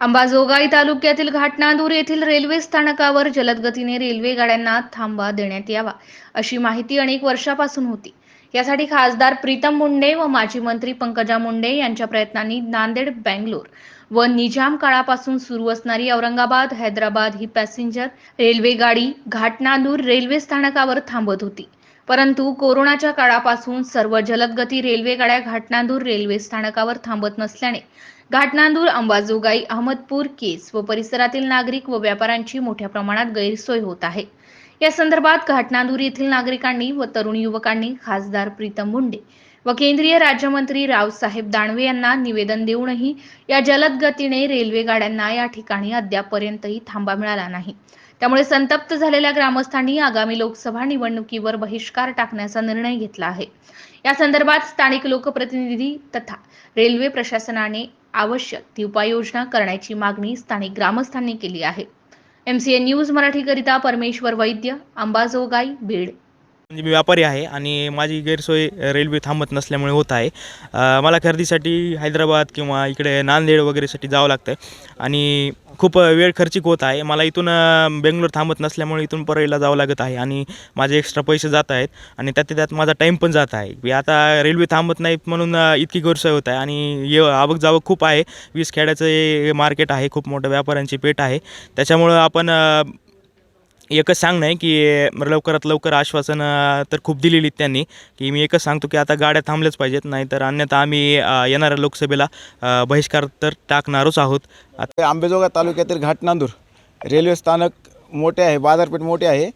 अंबाजोगाई तालुक्यातील घाटनांदूर येथील रेल्वे स्थानकावर जलदगतीने रेल्वे गाड्यांना थांबा देण्यात यावा अशी माहिती अनेक वर्षापासून होती. यासाठी खासदार प्रीतम मुंडे व माजी मंत्री पंकजा मुंडे यांच्या प्रयत्नांनी नांदेड बँगलोर व निजाम काळापासून सुरू असणारी औरंगाबाद हैदराबाद ही पॅसेंजर रेल्वे गाडी घाटनांदूर रेल्वे स्थानकावर थांबत होती. परंतु कोरोनाच्या काळापासून सर्व जलदगती रेल्वे गाड्या घाटनांदूर रेल्वे स्थानकावर थांबत नसल्याने घाटनांदूर अंबाजोगाई अहमदपूर केस व परिसरातील नागरिक व व्यापाऱ्यांची मोठ्या प्रमाणात गैरसोय होत आहे. या संदर्भात घाटनांदूर येथील नागरिकांनी व तरुण युवकांनी खासदार प्रीतम मुंडे व केंद्रीय राज्यमंत्री रावसाहेब दानवे यांना निवेदन देऊनही या जलद गतीने रेल्वे गाड्यांना या ठिकाणी अद्यापपर्यंतही थांबा मिळाला नाही. त्यामुळे संतप्त झालेल्या ग्रामस्थांनी आगामी लोकसभा निवडणुकीवर बहिष्कार टाकण्याचा निर्णय घेतला आहे. या संदर्भात स्थानिक लोकप्रतिनिधी तथा रेल्वे प्रशासनाने आवश्यक ती उपाययोजना करण्याची मागणी स्थानिक ग्रामस्थांनी केली आहे. एमसीएन न्यूज मराठीकरिता परमेश्वर वैद्य अंबाजोगाई बीड. म्हणजे मी व्यापारी आहे आणि माझी गैरसोय रेल्वे थांबत नसल्यामुळे होत आहे. मला खरेदीसाठी हैदराबाद किंवा इकडे नांदेड वगैरेसाठी जावं लागतं आणि खूप वेळ खर्चिक होत आहे. मला इथून बेंगलोर थांबत नसल्यामुळे इथून परळीला जावं लागत आहे आणि माझे एक्स्ट्रा पैसे जात आहेत आणि त्यात त्यात माझा टाईम पण जात आहे. मी आता रेल्वे थांबत नाहीत म्हणून इतकी गैरसोय होत आहे आणि ये आवक जावक खूप आहे. वीस खेड्याचं मार्केट आहे. खूप मोठं व्यापाऱ्यांची पेठ आहे. त्याच्यामुळं आपण एकच सांगणं आहे की लवकरात लवकर आश्वासन तर खूप दिलेली त्यांनी की मी एकच सांगतो की आता गाड्या थांबल्याच पाहिजेत नाही तर अन्यथा आम्ही येणाऱ्या लोकसभेला बहिष्कार तर टाकणारच आहोत. आता आंबेजोगा तालुक्यातील घाटनांदूर रेल्वे स्थानक मोठे आहे बाजारपेठ मोठे आहे.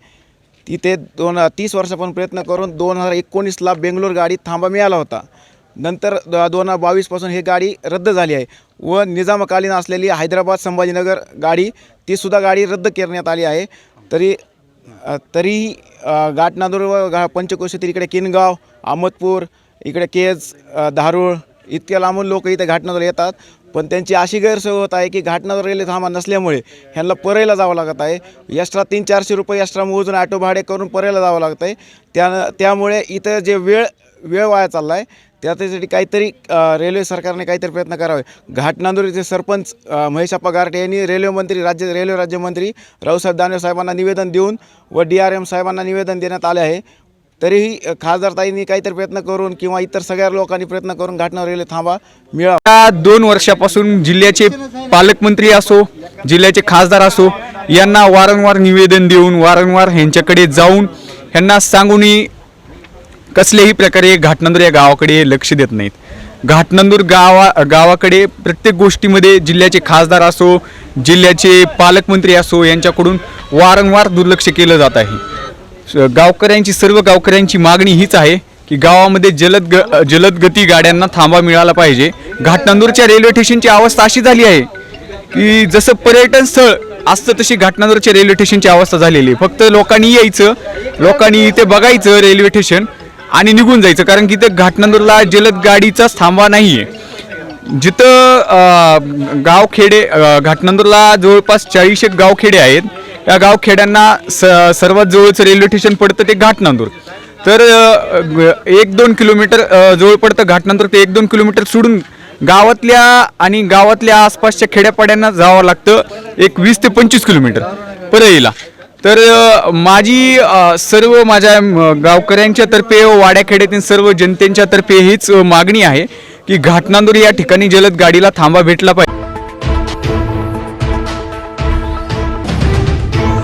तिथे दोन तीस वर्षापासून प्रयत्न करून दोन हजार एकोणीसला बेंगलोर गाडी थांबा मिळाला होता. नंतर दोन हजार बावीसपासून ही गाडी रद्द झाली आहे व निजामकालीन असलेली हैदराबाद संभाजीनगर गाडी तीसुद्धा गाडी रद्द करण्यात आली आहे. तरी तरी तरीही व गा पंचकोशीतील इकडे किनगाव अहमदपूर इकडे केज धारूळ इतक्या लांबून लोक इथे घाटनांदूर येतात. पण त्यांची अशी गैरसोय होत आहे की घाटनांदूर रेल्वे थांबा नसल्यामुळे ह्यांना परेला जावं लागत आहे. एक्स्ट्रा तीन चारशे रुपये एक्स्ट्रा मोजून ॲटो भाडे करून परेला जावं लागत आहे त्या त्यामुळे इथं जे वेळ वेळ वाया चालला आहे त्यासाठी काहीतरी रेल्वे सरकारने काहीतरी प्रयत्न करावे. घाटनांदूरचे सरपंच महेश महेशप्पा गारटे यांनी रेल्वे मंत्री राज्य रेल्वे राज्यमंत्री रावसाहेब दानवे साहेबांना निवेदन देऊन व डी आर एम साहेबांना निवेदन देण्यात आले आहे. तरीही खासदारताईंनी काहीतरी प्रयत्न करून किंवा इतर सगळ्या लोकांनी प्रयत्न करून घाटना रेल्वे थांबा मिळावा. या दोन वर्षापासून जिल्ह्याचे पालकमंत्री असो जिल्ह्याचे खासदार असो यांना वारंवार निवेदन देऊन वारंवार ह्यांच्याकडे जाऊन ह्यांना सांगूनही कसल्याही प्रकारे घाटनंदूर या गावाकडे लक्ष देत नाहीत. घाटनंदूर गावा गावाकडे प्रत्येक गोष्टीमध्ये जिल्ह्याचे खासदार असो जिल्ह्याचे पालकमंत्री असो यांच्याकडून वारंवार दुर्लक्ष केलं जात आहे. गावकऱ्यांची सर्व गावकऱ्यांची मागणी हीच आहे की गावामध्ये जलद ग जलद गती गाड्यांना थांबा मिळाला पाहिजे. घाटनांदूरच्या रेल्वे स्टेशनची अवस्था अशी झाली आहे की जसं पर्यटन स्थळ असतं तशी घाटनांदूरच्या रेल्वे स्टेशनची अवस्था झालेली आहे. फक्त लोकांनी यायचं लोकांनी इथे बघायचं रेल्वे स्टेशन आणि निघून जायचं. कारण की इथे घाटनांदूरला जलद गाडीचाच थांबा नाही आहे जिथं गावखेडे घाटनंदूरला जवळपास चाळीस एक गावखेडे आहेत. या गावखेड्यांना स सर्वात जवळचं रेल्वे स्टेशन पडतं ते घाटनांदूर. तर एक दोन किलोमीटर जवळ पडतं घाटनांदूर ते एक दोन किलोमीटर सोडून गावातल्या आणि गावातल्या आसपासच्या खेड्यापाड्यांना जावं लागतं. एक वीस ते पंचवीस किलोमीटर. परळीला. तर माझी सर्व माझ्या गावकऱ्यांच्या तर्फे व वाड्याखेड्यातील सर्व जनतेच्या तर्फे हीच मागणी आहे की घाटनांदूर या ठिकाणी जलद गाडीला थांबा भेटला पाहिजे.